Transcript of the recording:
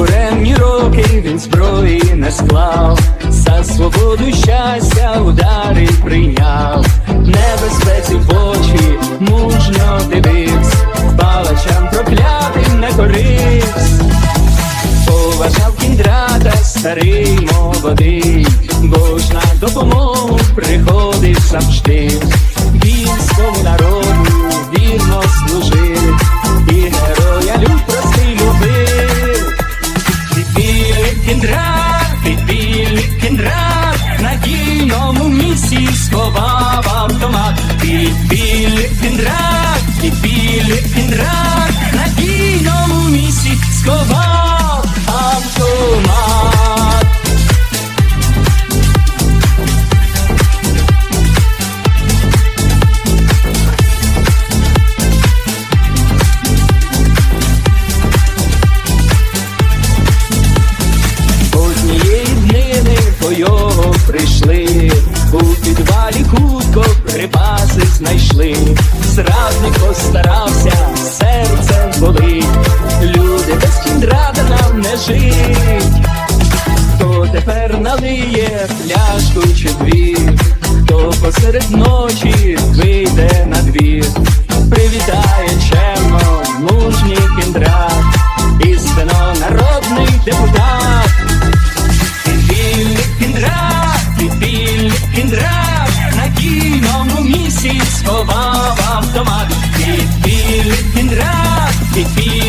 буремні роки він зброї не склав, за свободу щастя удари прийняв, небезпеці в очі мужньо дивився, палачам проклятим не коривсь. Поважав кіндрата старий молодий, бо ж на допомогу приходив завжди. По його прийшли, у підвалі хутко припаси знайшли. Зрадник постарався, серце болить. Люди без кіндрата нам не жить. Хто тепер налиє пляшку чи дві, хто посеред ночі Slå bare varmt og Indra, Det er